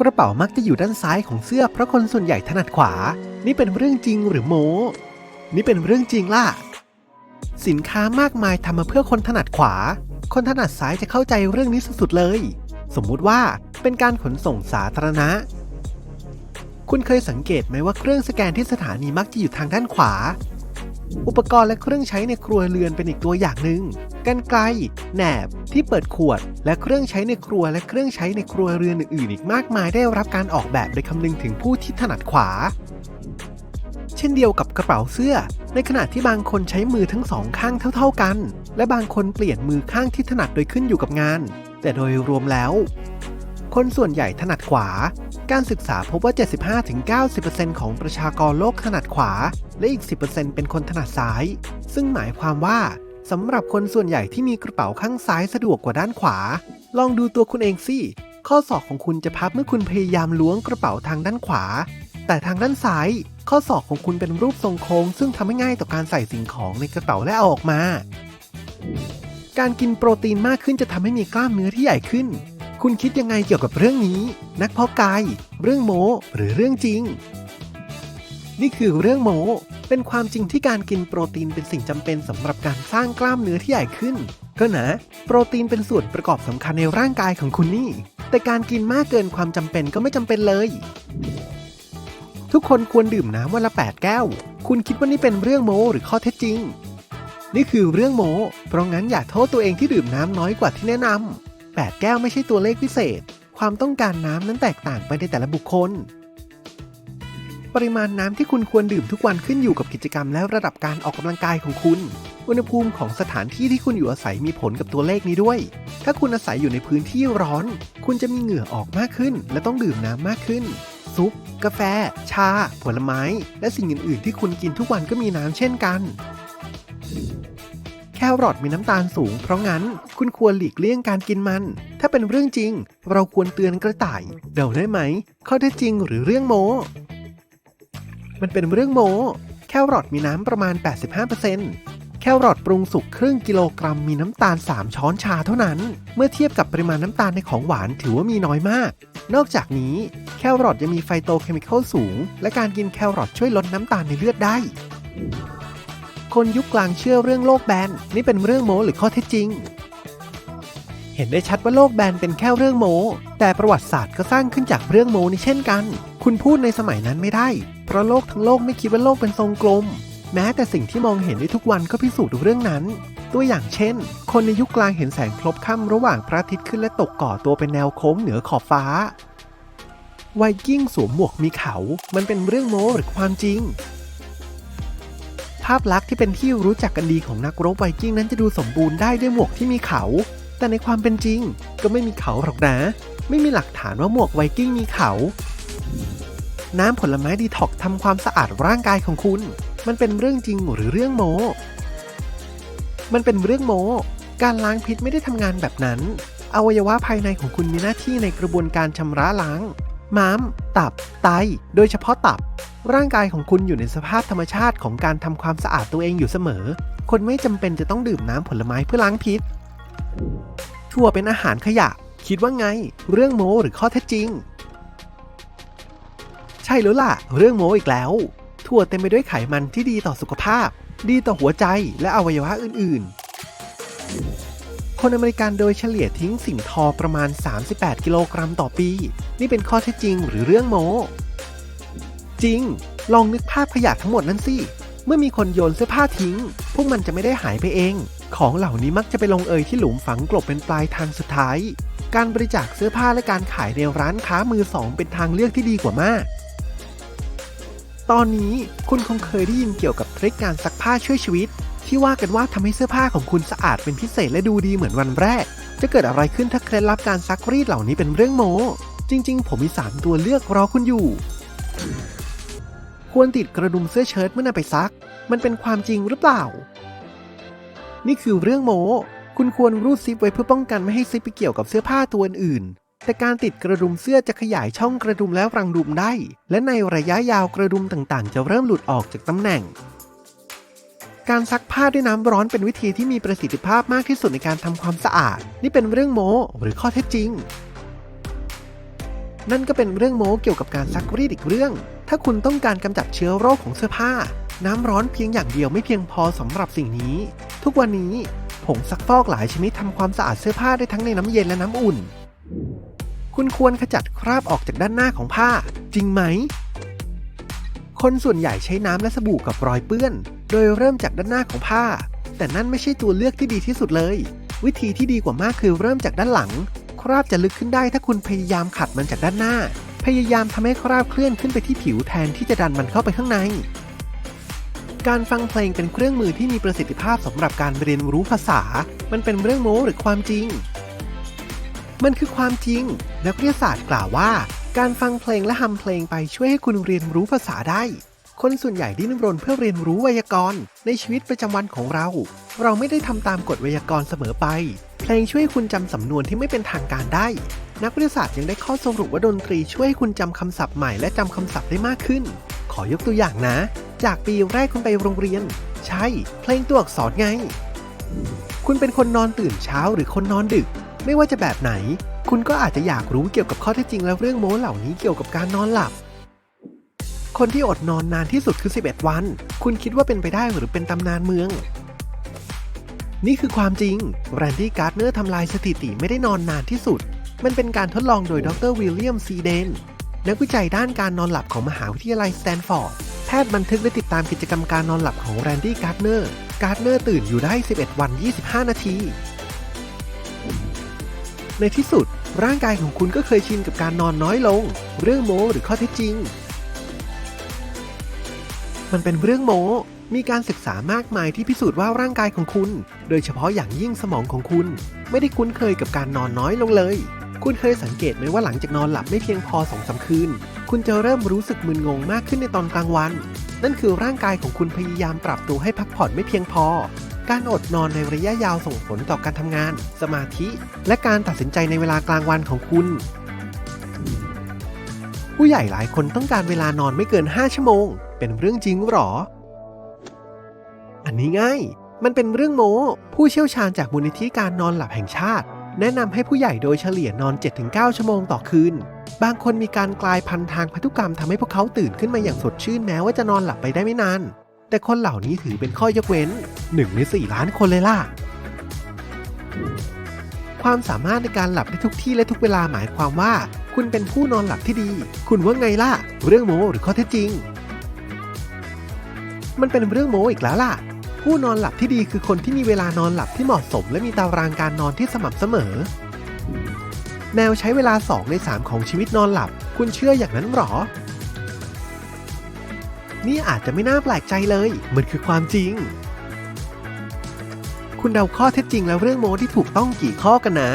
กระเป๋ามักจะอยู่ด้านซ้ายของเสื้อเพราะคนส่วนใหญ่ถนัดขวา นี่เป็นเรื่องจริงหรือโมนี่เป็นเรื่องจริงล่ะ สินค้ามากมายทำมาเพื่อคนถนัดขวา คนถนัดซ้ายจะเข้าใจเรื่องนี้สุดๆเลย สมมุติว่าเป็นการขนส่งสาธารณะ คุณเคยสังเกตไหมว่าเครื่องสแกนที่สถานีมักจะอยู่ทางด้านขวา อุปกรณ์และเครื่องใช้ในครัวเรือนเป็นอีกตัวอย่างหนึ่งกันไกลแหนบ ที่เปิดขวด และเครื่องใช้ในครัวและเครื่องใช้ในครัวเรือนอื่นๆ อีกมากมายได้รับการออกแบบโดยคำนึงถึงผู้ที่ถนัดขวา เช่นเดียวกับกระเป๋าเสื้อ ในขณะที่บางคนใช้มือทั้งสองข้างเท่า ๆกัน และบางคนเปลี่ยนมือข้างที่ถนัดโดยขึ้นอยู่กับงาน แต่โดยรวมแล้ว คนส่วนใหญ่ถนัดขวา การศึกษาพบว่า 75-90%ของประชากรโลกถนัดขวา และอีก 10%เป็นคนถนัดซ้าย ซึ่งหมายความว่าสำหรับคนส่วนใหญ่ที่มีกระเป๋าข้างซ้ายสะดวกกว่าด้านขวา ลองดูตัวคุณเองสิ ข้อศอกของคุณจะพับเมื่อคุณพยายามล้วงกระเป๋าทางด้านขวา แต่ทางด้านซ้าย ข้อศอกของคุณเป็นรูปทรงโค้ง ซึ่งทำให้ง่ายต่อการใส่สิ่งของในกระเป๋าและเอาออกมา การกินโปรตีนมากขึ้นจะทำให้มีกล้ามเนื้อที่ใหญ่ขึ้น คุณคิดยังไงเกี่ยวกับเรื่องนี้ นักเพาะกายเรื่องโมหรือเรื่องจริง นี่คือเรื่องโมเป็นความจริงที่การกินโปรตีนเป็นสิ่งจำเป็นสำหรับการสร้างกล้ามเนื้อที่ใหญ่ขึ้น ก็นะ โปรตีนเป็นส่วนประกอบสำคัญในร่างกายของคุณนี่ แต่การกินมากเกินความจำเป็นก็ไม่จำเป็นเลย ทุกคนควรดื่มน้ำวันละ 8 แก้ว คุณคิดว่านี่เป็นเรื่องโมหรือข้อเท็จจริง นี่คือเรื่องโมเพราะงั้นอย่าโทษตัวเองที่ดื่มน้ำน้อยกว่าที่แนะนำ 8 แก้วไม่ใช่ตัวเลขพิเศษ ความต้องการน้ำนั้นแตกต่างไปในแต่ละบุคคล ปริมาณน้ำที่คุณควรดื่มทุกวันขึ้นอยู่กับกิจกรรมและระดับการออกกำลังกายของคุณ อุณหภูมิของสถานที่ที่คุณอยู่อาศัยมีผลกับตัวเลขนี้ด้วย ถ้าคุณอาศัยอยู่ในพื้นที่ร้อน คุณจะมีเหงื่อออกมากขึ้น และต้องดื่มน้ำมากขึ้น ซุป กาแฟ ชา ผลไม้ และสิ่งอื่น ๆ ที่คุณกินทุกวันก็มีน้ำเช่นกัน รอทมีน้ำตาลสูง เพราะงั้นคุณควรหลีกเลี่ยงการกินมัน ถ้าเป็นเรื่องจริง เราควรเตือนกระต่าย เดาได้ไหมข้อเท็จจริงหรือเรื่องโม มันเป็นเรื่องโม แครอทมีน้ำประมาณ 85%แครอทปรุงสุกครึ่งกิโลกรัมมีน้ำตาล 3 ช้อนชาเท่านั้น เมื่อเทียบกับปริมาณน้ำตาลในของหวานถือว่ามีน้อยมาก นอกจากนี้แครอทยังมีไฟโตเคมีคอลสูง และการกินแครอทช่วยลดน้ำตาลในเลือดได้ คนยุคกลางเชื่อเรื่องโลกแบน นี่เป็นเรื่องโมหรือข้อเท็จจริง เห็นได้ชัดว่าโลกแบนเป็นแค่เรื่องโมแต่ประวัติศาสตร์ก็สร้างขึ้นจากเรื่องโมนี้เช่นกัน คุณพูดในสมัยนั้นไม่ได้ เพราะโลกทั้งโลกไม่คิดว่าโลกเป็นทรงกลม แม้แต่สิ่งที่มองเห็นได้ทุกวันก็พิสูจน์เรื่องนั้น ตัวอย่างเช่น คนในยุคกลางเห็นแสงพลบค่ำระหว่างพระอาทิตย์ขึ้นและตกก่อตัวเป็นแนวโค้งเหนือขอบฟ้าไวกิ้งสวมหมวกมีเขา มันเป็นเรื่องโมหรือความจริง ภาพลักษณ์ที่เป็นที่รู้จักกันดีของนักรบไวกิ้งนั้นจะดูสมบูรณ์ได้ด้วยหมวกที่มีเขา แต่ในความเป็นจริงก็ไม่มีเขาหรอกนะ ไม่มีหลักฐานว่าหมวกไวกิ้งมีเขา น้ำผลไม้ดีท็อกทำความสะอาดร่างกายของคุณ มันเป็นเรื่องจริงหรือเรื่องโม มันเป็นเรื่องโม การล้างพิษไม่ได้ทำงานแบบนั้น อวัยวะภายในของคุณมีหน้าที่ในกระบวนการชำระล้าง ม้าม ตับ ไต โดยเฉพาะตับ ร่างกายของคุณอยู่ในสภาพธรรมชาติของการทำความสะอาดตัวเองอยู่เสมอ คนไม่จำเป็นจะต้องดื่มน้ำผลไม้เพื่อล้างพิษ ถั่วเป็นอาหารขยะ คิดว่าไง เรื่องโมหรือข้อเท็จจริง ใช่แล้วล่ะ เรื่องโมอีกแล้ว ถั่วเต็มไปด้วยไขมันที่ดีต่อสุขภาพ ดีต่อหัวใจและอวัยวะอื่น ๆ คนอเมริกันโดยเฉลี่ยทิ้งสิ่งทอประมาณ 38 กิโลกรัมต่อปี นี่เป็นข้อเท็จจริงหรือเรื่องโม จริง ลองนึกภาพขยะทั้งหมดนั้นสิ เมื่อมีคนโยนเสื้อผ้าทิ้ง พวกมันจะไม่ได้หายไปเอง ของเหล่านี้มักจะไปลงเอยที่หลุมฝังกลบเป็นปลายทางสุดท้าย การบริจาคเสื้อผ้าและการขายในร้านค้ามือสอง เป็นทางเลือกที่ดีกว่ามาก ตอนนี้คุณคงเคยได้ยินเกี่ยวกับเทริคการซักผ้าช่วยชีวิต ที่ว่ากันว่าทำให้เสื้อผ้าของคุณสะอาดเป็นพิเศษและดูดีเหมือนวันแรก จะเกิดอะไรขึ้นถ้าเคล็ดลับการซักรีดเหล่านี้เป็นเรื่องโมจริง ๆ ผมมีสามตัวเลือกรอคุณอยู่ ควรติดกระดุมเสื้อเชิ้ตเมื่อนำไปซัก มันเป็นความจริงหรือเปล่า นี่คือเรื่องโมคุณควรรูดซิปไว้เพื่อป้องกันไม่ให้ซิปไปเกี่ยวกับเสื้อผ้าตัวอื่น แต่การติดกระดุมเสื้อจะขยายช่องกระดุมและรังดุมได้ และในระยะยาวกระดุมต่างๆ จะเริ่มหลุดออกจากตำแหน่ง การซักผ้าด้วยน้ำร้อนเป็นวิธีที่มีประสิทธิภาพมากที่สุดในการทำความสะอาด นี่เป็นเรื่องโมหรือข้อเท็จจริง นั่นก็เป็นเรื่องโม้เกี่ยวกับการซักรีดอีกเรื่อง ถ้าคุณต้องการกำจัดเชื้อโรคของเสื้อผ้า น้ำร้อนเพียงอย่างเดียวไม่เพียงพอสำหรับสิ่งนี้ ทุกวันนี้ผงซักฟอกหลายชนิดทำความสะอาดเสื้อผ้าได้ทั้งในน้ำเย็นและน้ำอุ่น คุณควรขจัดคราบออกจากด้านหน้าของผ้า จริงไหม คนส่วนใหญ่ใช้น้ำและสบู่กับรอยเปื้อน โดยเริ่มจากด้านหน้าของผ้า แต่นั่นไม่ใช่ตัวเลือกที่ดีที่สุดเลย วิธีที่ดีกว่ามากคือเริ่มจากด้านหลัง ราบจะลึกขึ้นได้ถ้าคุณพยายามขัดมันจากด้านหน้า พยายามทำให้คราบเคลื่อนขึ้นไปที่ผิวแทนที่จะดันมันเข้าไปข้างใน การฟังเพลงเป็นเครื่องมือที่มีประสิทธิภาพสำหรับการเรียนรู้ภาษา มันเป็นเรื่องโม้หรือความจริง มันคือความจริง นักวิทยาศาสตร์กล่าวว่า การฟังเพลงและฮัมเพลงไปช่วยให้คุณเรียนรู้ภาษาได้คนส่วนใหญ่ดิ้นรนเพื่อเรียนรู้ไวยากรณ์ในชีวิตประจำวันของเรา เราไม่ได้ทำตามกฎไวยากรณ์เสมอไป เพลงช่วยคุณจำสำนวนที่ไม่เป็นทางการได้ นักวิทยาศาสตร์ยังได้ข้อสรุปว่าดนตรีช่วยให้คุณจำคำศัพท์ใหม่และจำคำศัพท์ได้มากขึ้น ขอยกตัวอย่างนะ จากปีแรกคุณไปโรงเรียน ใช่ เพลงตัวอักษรไง คุณเป็นคนนอนตื่นเช้าหรือคนนอนดึก ไม่ว่าจะแบบไหน คุณก็อาจจะอยากรู้เกี่ยวกับข้อเท็จจริงและเรื่องโม้เหล่านี้เกี่ยวกับการนอนหลับ คนที่อดนอนนานที่สุดคือ 11 วัน คุณคิดว่าเป็นไปได้หรือเป็นตำนานเมือง นี่คือความจริงแรนดี้การ์ดเนอร์ทำลายสถิติไม่ได้นอนนานที่สุด มันเป็นการทดลองโดยดรวิลเลียมซีเดน นักวิจัยด้านการนอนหลับของมหาวิทยาลัยสแตนฟอร์ด แพทย์บันทึกและติดตามกิจกรรมการนอนหลับของแรนดี้การ์ดเนอร์ การ์ดเนอร์ตื่นอยู่ได้ 11 วัน 25 นาที ในที่สุด ร่างกายของคุณก็เคยชินกับการนอนน้อยลง เรื่องโม้หรือข้อเท็จจริง มันเป็นเรื่องโม้ มีการศึกษามากมายที่พิสูจน์ว่าร่างกายของคุณ โดยเฉพาะอย่างยิ่งสมองของคุณ ไม่ได้คุ้นเคยกับการนอนน้อยลงเลย คุณเคยสังเกตไหมว่าหลังจากนอนหลับไม่เพียงพอสองสาคืน คุณจะเริ่มรู้สึกมึนงงมากขึ้นในตอนกลางวัน นั่นคือร่างกายของคุณพยายามปรับตัวให้พักผ่อนไม่เพียงพอ การอดนอนในระยะยาวส่งผลต่อการทำงาน สมาธิ และการตัดสินใจในเวลากลางวันของคุณ ผู้ใหญ่หลายคนต้องการเวลานอนไม่เกิน 5 ชั่วโมง เป็นเรื่องจริงหรอ อันนี้ง่าย มันเป็นเรื่องโม้ ผู้เชี่ยวชาญจากมูลนิธิการนอนหลับแห่งชาติ แนะนำให้ผู้ใหญ่โดยเฉลี่ยนอน 7-9 ชั่วโมงต่อคืน บางคนมีการกลายพันธุ์ทางพันธุกรรมทำให้พวกเขาตื่นขึ้นมาอย่างสดชื่นแม้ว่าจะนอนหลับไปได้ไม่นาน แต่คนเหล่านี้ถือเป็นข้อยกเว้น 1 ใน 4 ล้านคนเลยล่ะความสามารถในการหลับได้ทุกที่และทุกเวลาหมายความว่า คุณเป็นผู้นอนหลับที่ดี คุณว่าไงล่ะ เรื่องโม้หรือข้อเท็จจริง มันเป็นเรื่องโม้อีกแล้วล่ะ ผู้นอนหลับที่ดีคือคนที่มีเวลานอนหลับที่เหมาะสม และมีตารางการนอนที่สม่ำเสมอ แมวใช้เวลา 2 ใน 3 ของชีวิตนอนหลับ คุณเชื่ออย่างนั้นหรอ นี่อาจจะไม่น่าแปลกใจเลย มันคือความจริง คุณเดาข้อเท็จจริงแล้วเรื่องโม้ที่ถูกต้องกี่ข้อกันนะ